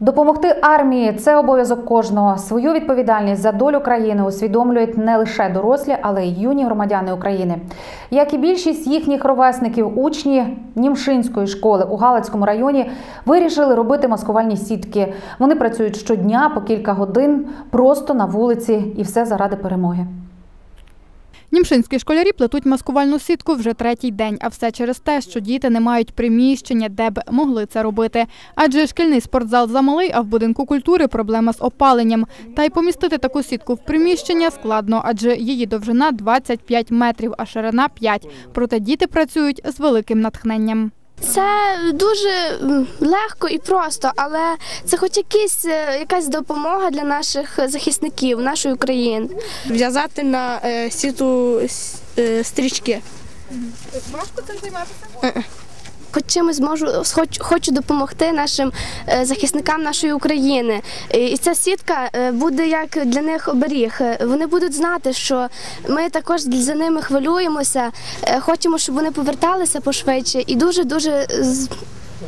Допомогти армії це обов'язок кожного. Свою відповідальність за долю країни усвідомлюють не лише дорослі, але й юні громадяни України. Як і більшість їхніх ровесників, учні Німшинської школи у Галицькому районі вирішили робити маскувальні сітки. Вони працюють щодня по кілька годин просто на вулиці, і все заради перемоги. Німшинські школярі плетуть маскувальну сітку вже третій день, а все через те, що діти не мають приміщення, де б могли це робити. Адже шкільний спортзал замалий, а в будинку культури проблема з опаленням. Та й помістити таку сітку в приміщення складно, адже її довжина 25 метрів, а ширина 5. Проте діти працюють з великим натхненням. Це дуже легко і просто, але це хоч якийсь, е, якась допомога для наших захисників, нашої України. В'язати на е, сіту стрічки. е, стрічки. Хоч чимось можу, хоч, хочу допомогти нашим е, захисникам нашої України. І ця сітка е, буде як для них оберіг. Е, Вони будуть знати, що ми також за ними хвилюємося, хочемо, щоб вони поверталися пошвидше, і дуже дуже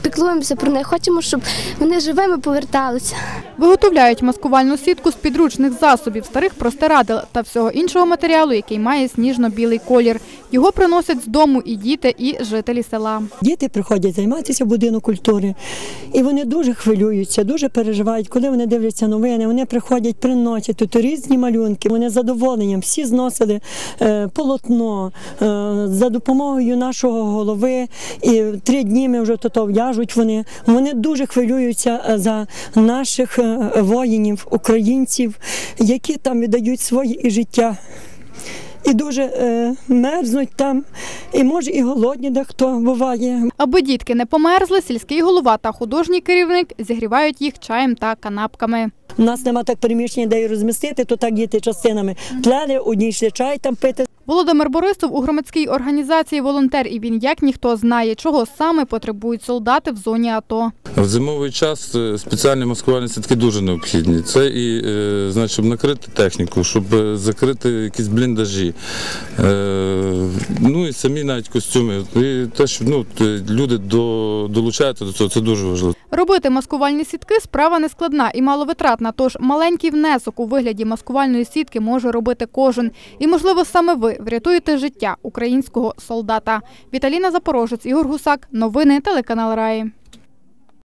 піклуємося про них. Хочемо, щоб вони живими поверталися. Виготовляють маскувальну сітку з підручних засобів, старих простирадил та всього іншого матеріалу, який має сніжно-білий колір. Його приносять з дому і діти, і жителі села. Діти приходять займатися в будинок культури, і вони дуже хвилюються, дуже переживають. Коли вони дивляться новини, вони приходять, приносять тут різні малюнки. Вони з задоволенням всі зносили е, полотно е, за допомогою нашого голови. І три дні ми вже то в'яжуть. Вони вони дуже хвилюються е, за наших воїнів, українців, які там віддають своє і життя. І дуже е, мерзнуть там, і може і голодні дехто буває. Аби дітки не померзли, сільський голова та художній керівник зігрівають їх чаєм та канапками. У нас нема так приміщення, де її розмістити, то так діти частинами тлели, одні йшли чай там пити. Володимир Борисов у громадській організації волонтер, і він як ніхто знає, чого саме потребують солдати в зоні АТО. В зимовий час е, спеціальні маскувальні сітки дуже необхідні. Це і е, значить, щоб накрити техніку, щоб е, закрити якісь бліндажі, ну і самі навіть костюми. І те, що ну, люди долучаються до цього, це дуже важливо. Робити маскувальні сітки справа нескладна і маловитратна, тож маленький внесок у вигляді маскувальної сітки може робити кожен. І, можливо, саме ви врятуєте життя українського солдата. Віталіна Запорожець, Ігор Гусак. Новини телеканал Раї.